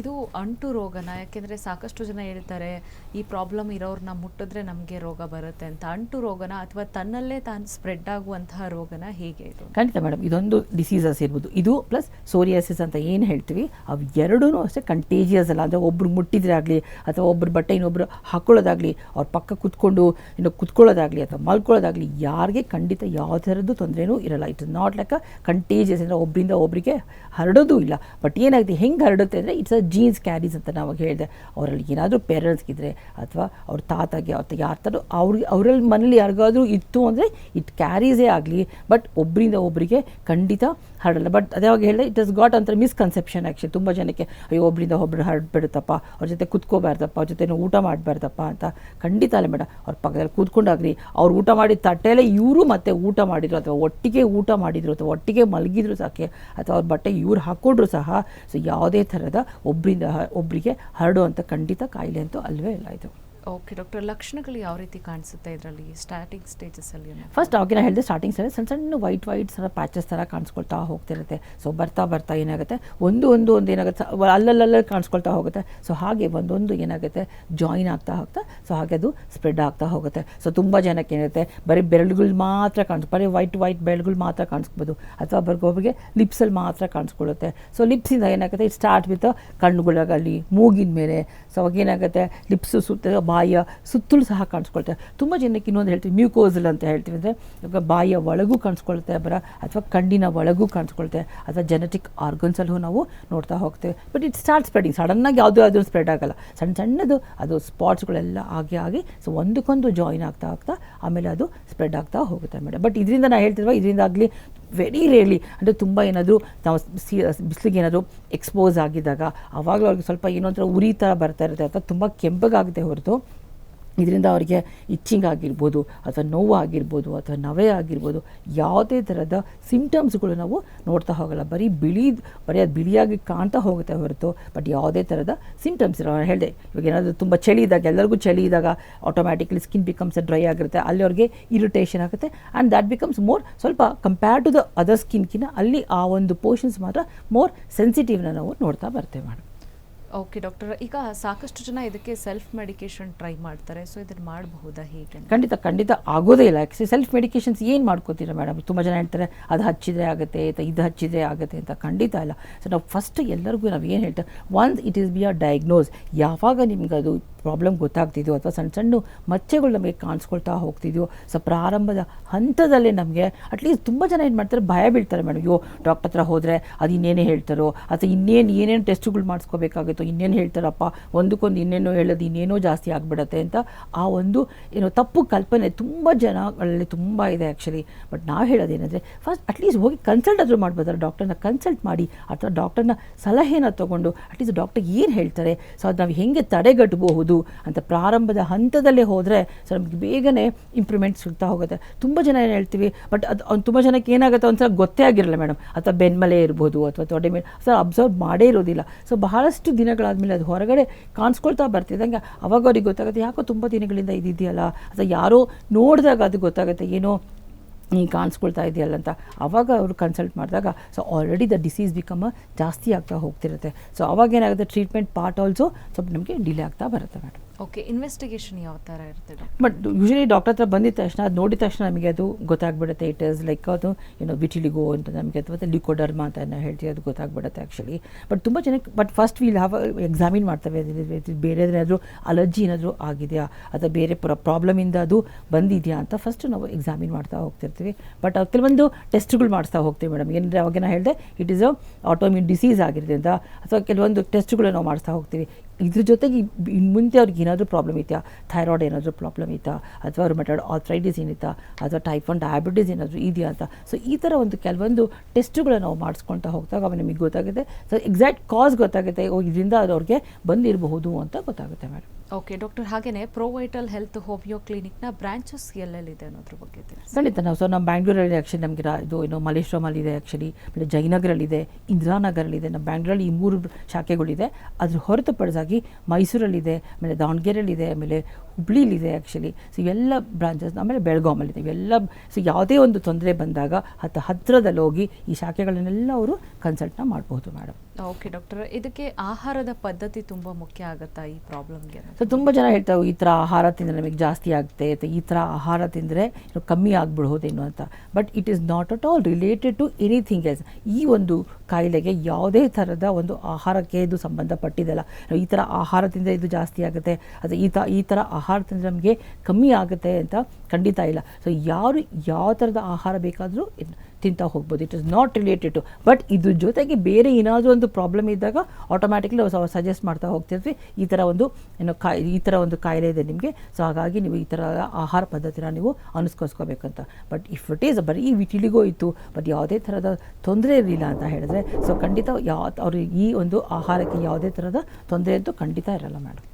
ಇದು ಅಂಟು ರೋಗನ? ಯಾಕೆಂದರೆ ಸಾಕಷ್ಟು ಜನ ಹೇಳ್ತಾರೆ, ಈ ಪ್ರಾಬ್ಲಮ್ ಇರೋರನ್ನ ಮುಟ್ಟಿದ್ರೆ ನಮಗೆ ರೋಗ ಬರುತ್ತೆ ಅಂತ. ಅಂಟು ರೋಗನ ಅಥವಾ ತನ್ನಲ್ಲೇ ತಾನು ಸ್ಪ್ರೆಡ್ ಆಗುವಂತಹ ರೋಗನ ಹೇಗೆ ಇದು? ಖಂಡಿತ ಮೇಡಮ್ ಇದೊಂದು ಡಿಸೀಸಸ್ ಇರ್ಬೋದು. ಇದು ಪ್ಲಸ್ ಸೋರಿಯಾಸಿಸ್ ಅಂತ ಏನು ಹೇಳ್ತೀವಿ, ಅವು ಎರಡೂ ಅಷ್ಟೇ ಕಂಟೇಜಿಯಸ್ ಅಲ್ಲ. ಅಂದರೆ ಒಬ್ಬರು ಮುಟ್ಟಿದ್ರೆ ಆಗಲಿ, ಅಥವಾ ಒಬ್ರು ಬಟ್ಟೆ ಇನ್ನೊಬ್ರು ಹಾಕೊಳ್ಳೋದಾಗಲಿ, ಅವ್ರ ಪಕ್ಕ ಕುತ್ಕೊಂಡು ಇನ್ನು ಕುತ್ಕೊಳ್ಳೋದಾಗಲಿ ಅಥವಾ ಮಲ್ಕೊಳ್ಳೋದಾಗಲಿ, ಯಾರಿಗೆ ಖಂಡಿತ ಯಾವ ಥರದ್ದು ತೊಂದರೆನೂ ಇರಲ್ಲ. It is not like a contagious ಅಂದರೆ ಒಬ್ಬರಿಂದ ಒಬ್ಬರಿಗೆ ಹರಡೋದು ಇಲ್ಲ. ಬಟ್ ಏನಾಗುತ್ತೆ ಹೆಂಗೆ ಹರಡುತ್ತೆ ಅಂದರೆ ಇಟ್ಸ್ ಅ ಜೀನ್ಸ್ ಕ್ಯಾರೀಸ್ ಅಂತ ನಾವು ಹೇಳಿದೆ. ಅವರಲ್ಲಿ ಏನಾದರೂ ಪೇರೆಂಟ್ಸ್ಗಿದ್ರೆ ಅಥವಾ ಅವ್ರ ತಾತಗೆ ಅಥವಾ ಯಾರ ಅವ್ರಿಗೆ, ಅವರಲ್ಲಿ ಮನೇಲಿ ಯಾರಿಗಾದರೂ ಇತ್ತು ಅಂದರೆ ಇಟ್ ಕ್ಯಾರೀಸೇ ಆಗಲಿ. ಬಟ್ ಒಬ್ಬರಿಂದ ಒಬ್ಬರಿಗೆ ಖಂಡಿತ ಹರಡಲ್ಲ. ಬಟ್ ಅದ್ಯಾವಾಗ ಹೇಳಿದೆ ಇಟ್ ಇಸ್ ಗಾಟ್ ಅಂತ ಮಿಸ್ಕನ್ಸೆಪ್ಷನ್ ಆ್ಯಕ್ಚುಲಿ ತುಂಬ ಜನಕ್ಕೆ, ಅಯ್ಯೋ ಒಬ್ಬರಿಂದ ಒಬ್ಬರು ಹರಡ್ಬಿಡುತ್ತಪ್ಪ ಅವ್ರ ಜೊತೆ ಕುತ್ಕೋಬಾರ್ದಪ್ಪ, ಅವ್ರ ಜೊತೆ ಊಟ ಮಾಡಬಾರ್ದಪ್ಪ ಅಂತ ಖಂಡಿತ ಅಲ್ಲ ಮೇಡಮ್ ಅವ್ರ ಪಕ್ಕದಲ್ಲಿ ಕೂತ್ಕೊಂಡಾಗ್ರಿ ಅವ್ರು ಊಟ ಮಾಡಿದ ತಟ್ಟೆಯಲ್ಲೇ ಇವರು ಮತ್ತೆ ಊಟ ಮಾಡಿದ್ರು ಅಥವಾ ಒಟ್ಟಿಗೆ ಊಟ ಮಾಡಿದ್ರು ಅಥವಾ ಒಟ್ಟಿಗೆ ಮಲಗಿದ್ರು ಸಾಕೆ, ಅಥವಾ ಅವ್ರ ಬಟ್ಟೆ ಇವ್ರು ಹಾಕ್ಕೊಂಡ್ರು ಸಹ. ಸೊ ಯಾವುದೇ ಥರದ ಒಬ್ಬರಿಂದ ಒಬ್ಬರಿಗೆ ಹರಡುವಂಥ ಖಂಡಿತ ಕಾಯಿಲೆ ಅಂತೂ ಅಲ್ಲವೇ ಇಲ್ಲ ಇದು. ಓಕೆ, ಡಾಕ್ಟರ್, ಲಕ್ಷಣಗಳು ಯಾವ ರೀತಿ ಕಾಣಿಸುತ್ತೆ ಇದರಲ್ಲಿ ಸ್ಟಾರ್ಟಿಂಗ್ ಸ್ಟೇಜಸಲ್ಲಿ ಫಸ್ಟ್ ಅವಾಗಿನ ಹೇಳಿದೆ ಸ್ಟಾರ್ಟಿಂಗ್ ಸರಿ ಸಣ್ಣ ಸಣ್ಣ ವೈಟ್ ವೈಟ್ ಥರ ಪ್ಯಾಚಸ್ ಥರ ಕಾಣಿಸ್ಕೊಳ್ತಾ ಹೋಗ್ತಿರುತ್ತೆ. ಸೊ ಬರ್ತಾ ಬರ್ತಾ ಏನಾಗುತ್ತೆ? ಒಂದು ಒಂದು ಒಂದು ಏನಾಗುತ್ತೆ? ಅಲ್ಲಲ್ಲಲ್ಲಲ್ಲಿ ಅಲ್ಲಲ್ಲಲ್ಲೇ ಕಾಣಿಸ್ಕೊಳ್ತಾ ಹೋಗುತ್ತೆ. ಸೊ ಹಾಗೆ ಒಂದೊಂದು ಏನಾಗುತ್ತೆ? ಜಾಯಿನ್ ಆಗ್ತಾ ಹೋಗ್ತಾ ಸೊ ಹಾಗೆ ಅದು ಸ್ಪ್ರೆಡ್ ಆಗ್ತಾ ಹೋಗುತ್ತೆ. ಸೊ ತುಂಬ ಜನಕ್ಕೆ ಏನಿರುತ್ತೆ ಬರೀ ಬೆರಳುಗಳು ಮಾತ್ರ ಕಾಣಿಸ್ ಬರೀ ವೈಟ್ ವೈಟ್ ಬೆರಳುಗಳು ಮಾತ್ರ ಕಾಣಿಸ್ಬೋದು ಅಥವಾ ಬರ್ಗೊಬ್ಬರಿಗೆ ಲಿಪ್ಸಲ್ಲಿ ಮಾತ್ರ ಕಾಣಿಸ್ಕೊಳ್ಳುತ್ತೆ. ಸೊ ಲಿಪ್ಸಿಂದ ಏನಾಗುತ್ತೆ? ಇಟ್ ಸ್ಟಾರ್ಟ್ ವಿತ್ ಕಣ್ಣುಗಳಾಗಲಿ, ಮೂಗಿನ ಮೇಲೆ. ಸೊ ಅವಾಗ ಏನಾಗುತ್ತೆ? ಲಿಪ್ಸು ಸುತ್ತ ಬಾಯಿಯ ಸುತ್ತಲೂ ಸಹ ಕಾಣಿಸ್ಕೊಳ್ತವೆ ತುಂಬ ಜನಕ್ಕೆ ಇನ್ನೊಂದು ಹೇಳ್ತೀವಿ ಮ್ಯೂಕೋಸಲ್ ಅಂತ ಹೇಳ್ತೀವಿ ಅಂದರೆ, ಇವಾಗ ಬಾಯಿಯ ಒಳಗೂ ಕಾಣಿಸ್ಕೊಳ್ತೆ ಬರ, ಅಥವಾ ಕಣ್ಣಿನ ಒಳಗೂ ಕಾಣಿಸ್ಕೊಳ್ತೆ ಅಥವಾ ಜೆನೆಟಿಕ್ ಆರ್ಗನ್ಸಲ್ಲೂ ನಾವು ನೋಡ್ತಾ ಹೋಗ್ತೇವೆ. ಬಟ್ ಇಟ್ ಸ್ಟಾರ್ಟ್ ಸ್ಪ್ರೆಡಿಂಗ್ ಸಡನ್ನಾಗಿ ಯಾವುದೂ ಅದು ಸ್ಪ್ರೆಡ್ ಆಗೋಲ್ಲ. ಸಣ್ಣ ಸಣ್ಣದು ಅದು ಸ್ಪಾಟ್ಸ್ಗಳೆಲ್ಲ ಆಗಿ ಆಗಿ ಸೊ ಒಂದಕ್ಕೊಂದು ಜಾಯಿನ್ ಆಗ್ತಾ ಆಗ್ತಾ, ಆಮೇಲೆ ಅದು ಸ್ಪ್ರೆಡ್ ಆಗ್ತಾ ಹೋಗುತ್ತೆ ಮೇಡಮ್ ಬಟ್ ಇದರಿಂದ ನಾನು ಹೇಳ್ತಿರುವ ಇದರಿಂದ ಆಗಲಿ ವೆರಿ ರೇರ್ಲಿ ಅಂದರೆ ತುಂಬ ಏನಾದರೂ ನಾವು ಸಿ, ಬಿಸಿಲಿಗೆ ಏನಾದರೂ ಎಕ್ಸ್ಪೋಸ್ ಆಗಿದ್ದಾಗ ಆವಾಗಲೂ ಅವ್ರಿಗೆ ಸ್ವಲ್ಪ ಏನೋ ಒಂಥರ ಉರಿ ಥರ ಬರ್ತಾ ಇರುತ್ತೆ, ಅಥವಾ ತುಂಬ ಕೆಂಪಗಾಗುತ್ತೆ ಹೊರತು. ಇದರಿಂದ ಅವರಿಗೆ ಇಚ್ಚಿಂಗ್ ಆಗಿರ್ಬೋದು ಅಥವಾ ನೋವು ಆಗಿರ್ಬೋದು ಅಥವಾ ನವೆ ಆಗಿರ್ಬೋದು ಯಾವುದೇ ಥರದ ಸಿಂಟಮ್ಸ್ಗಳು ನಾವು ನೋಡ್ತಾ ಹೋಗಲ್ಲ. ಬರೀ ಬಿಳಿ, ಬರೀ ಅದು ಬಿಳಿಯಾಗಿ ಕಾಣ್ತಾ ಹೋಗುತ್ತೆ ಹೊರತು ಬಟ್ ಯಾವುದೇ ಥರದ ಸಿಂಟಮ್ಸ್ ಇರೋ ಹೇಳಿದೆ, ಇವಾಗ ಏನಾದರೂ ತುಂಬ ಚಳಿ ಇದ್ದಾಗ, ಎಲ್ಲರಿಗೂ ಚಳಿ ಇದ್ದಾಗ ಆಟೋಮ್ಯಾಟಿಕ್ಲಿ ಸ್ಕಿನ್ ಬಿಕಮ್ಸ್ ಡ್ರೈ ಆಗಿರುತ್ತೆ, ಅಲ್ಲಿ ಅವ್ರಿಗೆ ಇರಿಟೇಷನ್ ಆಗುತ್ತೆ ಆ್ಯಂಡ್ ದ್ಯಾಟ್ ಬಿಕಮ್ಸ್ ಮೋರ್ ಸ್ವಲ್ಪ ಕಂಪೇರ್ ಟು ದ ಅದರ್ ಸ್ಕಿನ್ಕಿನ ಅಲ್ಲಿ ಆ ಒಂದು ಪೋರ್ಷನ್ಸ್ ಮಾತ್ರ ಮೋರ್ ಸೆನ್ಸಿಟಿವ್ನ ನಾವು ನೋಡ್ತಾ ಬರ್ತೇವೆ ಮೇಡಮ್ ಓಕೆ ಡಾಕ್ಟರ್ ಈಗ ಸಾಕಷ್ಟು ಜನ ಇದಕ್ಕೆ ಸೆಲ್ಫ್ ಮೆಡಿಕೇಶನ್ ಟ್ರೈ ಮಾಡ್ತಾರೆ. ಸೊ ಇದನ್ನು ಮಾಡಬಹುದಾ ಹೇಗೆ? ಖಂಡಿತ ಖಂಡಿತ ಆಗೋದೇ ಇಲ್ಲ. ಆ್ಯಕ್ಚುಲಿ ಸೆಲ್ಫ್ ಮೆಡಿಕೇಶನ್ಸ್ ಏನು ಮಾಡ್ಕೋತೀರಾ ಮೇಡಮ್ ತುಂಬ ಜನ ಹೇಳ್ತಾರೆ, ಅದು ಹಚ್ಚಿದ್ರೆ ಆಗುತ್ತೆ ಇದು ಹಚ್ಚಿದ್ರೆ ಆಗುತ್ತೆ ಅಂತ. ಖಂಡಿತ ಇಲ್ಲ. ಸೊ ನಾವು ಫಸ್ಟ್ ಎಲ್ಲರಿಗೂ ನಾವು ಏನು ಹೇಳ್ತೇವೆ once it is be are diagnose ಯಾವಾಗ ನಿಮ್ಗೆ ಅದು ಪ್ರಾಬ್ಲಮ್ ಗೊತ್ತಾಗ್ತಿದ್ಯೋ ಅಥವಾ ಸಣ್ಣ ಸಣ್ಣ ಮಚ್ಚೆಗಳು ನಮಗೆ ಕಾಣಿಸ್ಕೊಳ್ತಾ ಹೋಗ್ತಿದ್ಯೋ, ಸೊ ಪ್ರಾರಂಭದ ಹಂತದಲ್ಲೇ ನಮಗೆ ಅಟ್ಲೀಸ್ಟ್ ತುಂಬ ಜನ ಏನು ಮಾಡ್ತಾರೆ, ಭಯ ಬೀಳ್ತಾರೆ ಮೇಡಮ್. ಅಯ್ಯೋ ಡಾಕ್ಟರ್ ಹತ್ರ ಹೋದರೆ ಅದು ಇನ್ನೇನು ಹೇಳ್ತಾರೋ, ಅಥವಾ ಇನ್ನೇನು ಏನೇನು ಟೆಸ್ಟ್ಗಳು ಮಾಡಿಸ್ಕೋಬೇಕಾಗುತ್ತೋ, ಇನ್ನೇನು ಹೇಳ್ತಾರಪ್ಪ, ಒಂದಕ್ಕೊಂದು ಇನ್ನೇನೋ ಹೇಳೋದು ಇನ್ನೇನೋ ಜಾಸ್ತಿ ಆಗಿಬಿಡತ್ತೆ ಅಂತ ಆ ಒಂದು, ಏನೋ ತಪ್ಪು ಕಲ್ಪನೆ ತುಂಬ ಜನಗಳಲ್ಲಿ ತುಂಬ ಇದೆ ಆ್ಯಕ್ಚುಲಿ ಬಟ್ ನಾವು ಹೇಳೋದೇನೆಂದರೆ ಫಸ್ಟ್ ಅಟ್ಲೀಸ್ಟ್ ಹೋಗಿ ಕನ್ಸಲ್ಟ್ ಆದರೂ ಮಾಡ್ಬೋದಲ್ಲ ಡಾಕ್ಟರ್ನ ಕನ್ಸಲ್ಟ್ ಮಾಡಿ, ಅಥವಾ ಡಾಕ್ಟರ್ನ ಸಲಹೆನ ತೊಗೊಂಡು ಅಟ್ಲೀಸ್ಟ್ ಡಾಕ್ಟರ್ ಏನು ಹೇಳ್ತಾರೆ, ಸೊ ಅದು ನಾವು ಹೆಂಗೆ ತಡೆಗಟ್ಟಬಹುದು ಅಂತ ಪ್ರಾರಂಭದ ಹಂತದಲ್ಲೇ ಹೋದರೆ ಸೊ ನಮಗೆ ಬೇಗನೆ ಇಂಪ್ರೂವ್ಮೆಂಟ್ ಸಿಗ್ತಾ ಹೋಗುತ್ತೆ. ತುಂಬ ಜನ ಏನು ಹೇಳ್ತೀವಿ ಬಟ್ ಅದು ತುಂಬ ಜನಕ್ಕೆ ಏನಾಗುತ್ತೆ ಒಂಥರ ಗೊತ್ತೇ ಆಗಿರಲ್ಲ ಮೇಡಮ್ ಅಥವಾ ಬೆನ್ಮಲೆ ಇರ್ಬೋದು ಅಥವಾ ತೊಡೆ ಮೇಲೆ ಸರ್ ಅಬ್ಸರ್ವ್ ಮಾಡೇ ಇರೋದಿಲ್ಲ. ಸೊ ಬಹಳಷ್ಟು ದಿನಗಳಾದಮೇಲೆ ಅದು ಹೊರಗಡೆ ಕಾಣಿಸ್ಕೊಳ್ತಾ ಬರ್ತಿದ್ದಂಗೆ ಅವಾಗ ಅವ್ರಿಗೆ ಗೊತ್ತಾಗುತ್ತೆ, ಯಾಕೋ ತುಂಬ ದಿನಗಳಿಂದ ಇದಿದೆಯಲ್ಲ, ಅಥವಾ ಯಾರೋ ನೋಡಿದಾಗ ಅದು ಗೊತ್ತಾಗುತ್ತೆ, ಏನೋ ನೀನು ಕಾಣಿಸ್ಕೊಳ್ತಾ ಇದೆಯಲ್ಲ ಅಂತ. ಅವಾಗ ಅವರು ಕನ್ಸಲ್ಟ್ ಮಾಡಿದಾಗ so already the disease become ಜಾಸ್ತಿ ಆಗ್ತಾ ಹೋಗ್ತಿರುತ್ತೆ. ಸೊ ಅವಾಗ ಏನಾಗುತ್ತೆ ಟ್ರೀಟ್ಮೆಂಟ್ ಪಾರ್ಟ್ ಆಲ್ಸೋ ಸ್ವಲ್ಪ ನಮಗೆ ಡಿಲೇ ಆಗ್ತಾ ಬರುತ್ತೆ ಮೇಡಮ್ ಓಕೆ ಇನ್ವೆಸ್ಟಿಗೇಷನ್ ಯಾವ ಥರ ಡಾಕ್ಟರ್ ಬಟ್ ಯೂಶಲಿ ಡಾಕ್ಟರ್ ಹತ್ರ ಬಂದಿದ ತಕ್ಷಣ, ಅದು ನೋಡಿದ ತಕ್ಷಣ ನಮಗೆ ಅದು ಗೊತ್ತಾಗ್ಬಿಡುತ್ತೆ. ಇಟ್ ಇಸ್ ಲೈಕ್ ಅದು ಏನೋ ವಿಟಿಲಿಗೋ ಅಂತ ನಮಗೆ ಅಥವಾ ಲಿಕೋಡರ್ಮಾ ಅಂತ ಹೇಳ್ತೀವಿ, ಅದು ಗೊತ್ತಾಗ್ಬಿಡುತ್ತೆ ಆ್ಯಕ್ಚುಲಿ ಬಟ್ ತುಂಬ ಚೆನ್ನಾಗಿ but first we'll have examine ಮಾಡ್ತೇವೆ. ಬೇರೆ ಏನಾದರೂ ಅಲರ್ಜಿ ಏನಾದರೂ ಆಗಿದೆಯಾ? ಅಥವಾ ಬೇರೆ ಪ್ರಾಬ್ಲಮಿಂದ ಅದು ಬಂದಿದೆಯಾ ಅಂತ ಫಸ್ಟ್ ನಾವು ಎಕ್ಸಾಮಿನ್ ಮಾಡ್ತಾ ಹೋಗ್ತಿರ್ತೀವಿ. ಬಟ್ ಕೆಲವೊಂದು ಟೆಸ್ಟ್ಗಳು ಮಾಡಿಸ್ತಾ ಹೋಗ್ತೀವಿ ಮೇಡಮ್ ಏನಂದರೆ ಅವಾಗ ಹೇಳಿದೆ it is a autoimmune disease ಆಗಿರೋದ್ರಿಂದ, ಅಥವಾ ಕೆಲವೊಂದು ಟೆಸ್ಟ್ಗಳು ನಾವು ಮಾಡಿಸ್ತಾ ಹೋಗ್ತೀವಿ. ಇದ್ರ ಜೊತೆಗೆ ಮುಂದೆ ಅವ್ರಿಗೆ ಏನಾದರೂ ಪ್ರಾಬ್ಲಮ್ ಇದೆಯಾ ಥೈರಾಯ್ಡ್ ಏನಾದರೂ ಪ್ರಾಬ್ಲಮ್ ಇತ್ತಾ ಅಥವಾ ರುಮಟೈಡ್ ಆಥ್ರೈಟಿಸ್ ಏನಿತ್ತಾ ಅಥವಾ ಟೈಪ್ ಒನ್ ಡಯಾಬಿಟೀಸ್ ಏನಾದರೂ ಇದೆಯಾ ಅಂತ? ಸೊ ಈ ಥರ ಒಂದು ಕೆಲವೊಂದು ಟೆಸ್ಟ್ಗಳನ್ನ ನಾವು ಮಾಡಿಸ್ಕೊಳ್ತಾ ಹೋಗ್ತಾಗ ಅವಾಗ ನಿಮಗೆ ಗೊತ್ತಾಗುತ್ತೆ. ಸೊ ಎಕ್ಸಾಕ್ಟ್ ಕಾಸ್ ಗೊತ್ತಾಗುತ್ತೆ. ಇದರಿಂದ ಅದು ಅವ್ರಿಗೆ ಬಂದಿರಬಹುದು ಅಂತ ಗೊತ್ತಾಗುತ್ತೆ ಮೇಡಮ್ ಓಕೆ ಡಾಕ್ಟರ್ ಹಾಗೇನೆ ಪ್ರೊವೈಟಲ್ ಹೆಲ್ತ್ ಹೋಮಿಯೋ ಕ್ಲಿನಿಕ್ನ ಬ್ರಾಂಚಸ್ ಎಲ್ಲೆಲ್ಲಿದೆ ಅನ್ನೋದ್ರ ಬಗ್ಗೆ ಖಂಡಿತ, ನಾವು ಸೊ ನಮ್ಮ ಬ್ಯಾಂಗ್ಳೂರಲ್ಲಿ ಆ್ಯಕ್ಚುಲಿ ನಮಗೆ ಇದು ಏನು ಮಲ್ಲೇಶ್ವರಮಲ್ಲಿದೆ ಆ್ಯಕ್ಚುಲಿ ಆಮೇಲೆ ಜಯನಗರಲ್ಲಿದೆ ಇಂದಿರಾನಗರಲ್ಲಿದೆ ನಮ್ಮ ಬ್ಯಾಂಗ್ಳೂರಲ್ಲಿ ಈ ಮೂರು ಶಾಖೆಗಳಿದೆ. ಅದ್ರ ಹೊರತುಪಡಿಸಾಗಿ ಮೈಸೂರಲ್ಲಿದೆ ಆಮೇಲೆ ದಾವಣಗೆರೆಯಲ್ಲಿದೆ ಆಮೇಲೆ ಹುಬ್ಳಿಲಿದೆ ಆ್ಯಕ್ಚುಲಿ ಸೊ ಇವೆಲ್ಲ ಬ್ರಾಂಚಸ್ ಆಮೇಲೆ ಬೆಳಗಾಮಲ್ಲಿದೆ ಇವೆಲ್ಲ ಸೊ ಯಾವುದೇ ಒಂದು ತೊಂದರೆ ಬಂದಾಗ ಹತ್ತ ಹತ್ತಿರದಲ್ಲಿ ಹೋಗಿ ಈ ಶಾಖೆಗಳನ್ನೆಲ್ಲ ಅವರು ಕನ್ಸಲ್ಟ್ನ ಮಾಡಬಹುದು ಮೇಡಮ್ ಓಕೆ ಡಾಕ್ಟರ್ ಇದಕ್ಕೆ ಆಹಾರದ ಪದ್ಧತಿ ತುಂಬ ಮುಖ್ಯ ಆಗುತ್ತಾ ಈ ಪ್ರಾಬ್ಲಮ್ಗೆ ಸೊ ತುಂಬ ಜನ ಹೇಳ್ತಾರೆ ಈ ಥರ ಆಹಾರ ತಿಂದರೆ ನಮಗೆ ಜಾಸ್ತಿ ಆಗುತ್ತೆ ಅಥವಾ ಈ ಥರ ಆಹಾರ ತಿಂದರೆ ಕಮ್ಮಿ ಆಗಿಬಿಡ್ಬೋದೇನು ಅಂತ. But it is not at all related to anything as ಈ ಒಂದು ಕಾಯಿಲೆಗೆ ಯಾವುದೇ ಥರದ ಒಂದು ಆಹಾರಕ್ಕೆ ಇದು ಸಂಬಂಧಪಟ್ಟಿದ್ದಲ್ಲ ಈ ಥರ ಆಹಾರ ತಿಂದರೆ ಇದು ಜಾಸ್ತಿ ಆಗುತ್ತೆ, ಅದು ಈ ಥರ ಈ ಥರ ಆಹಾರ ತಿಂದರೆ ನಮಗೆ ಕಮ್ಮಿ ಆಗುತ್ತೆ ಅಂತ ಖಂಡಿತ ಇಲ್ಲ. ಸೊ ಯಾರು ಯಾವ ಥರದ ಆಹಾರ ಬೇಕಾದರೂ ತಿಂತಾ ಹೋಗ್ಬೋದು. It is not related to but ಇದ್ರ ಜೊತೆಗೆ ಬೇರೆ ಏನಾದರೂ ಒಂದು ಪ್ರಾಬ್ಲಮ್ ಇದ್ದಾಗ ಆಟೋಮ್ಯಾಟಿಕ್ಲಿ ಸಜೆಸ್ಟ್ ಮಾಡ್ತಾ ಹೋಗ್ತಿರ್ತೀವಿ ಈ ಥರ ಒಂದು, ಏನೋ ಕಾಯಿ ಈ ಥರ ಒಂದು ಕಾಯಿಲೆ ಇದೆ ನಿಮಗೆ. ಸೊ ಹಾಗಾಗಿ ನೀವು ಈ ಥರ ಆಹಾರ ಪದ್ಧತಿನ ನೀವು ಅನುಸ್ಕರಿಸ್ಕೋಬೇಕಂತ ಬಟ್ ಇಫ್ ಇಟ್ ಈಸ್ ಬರೀ ವಿಟಿಲಿಗೋ ಇತ್ತು ಬಟ್ ಯಾವುದೇ ಥರದ ತೊಂದರೆ ಇರಲಿಲ್ಲ ಅಂತ ಹೇಳಿದ್ರೆ ಸೊ ಖಂಡಿತ ಯಾವ ಅವ್ರಿಗೆ ಈ ಒಂದು ಆಹಾರಕ್ಕೆ ಯಾವುದೇ ಥರದ ತೊಂದರೆ ಅಂತೂ ಖಂಡಿತ ಇರಲ್ಲ ಮೇಡಮ್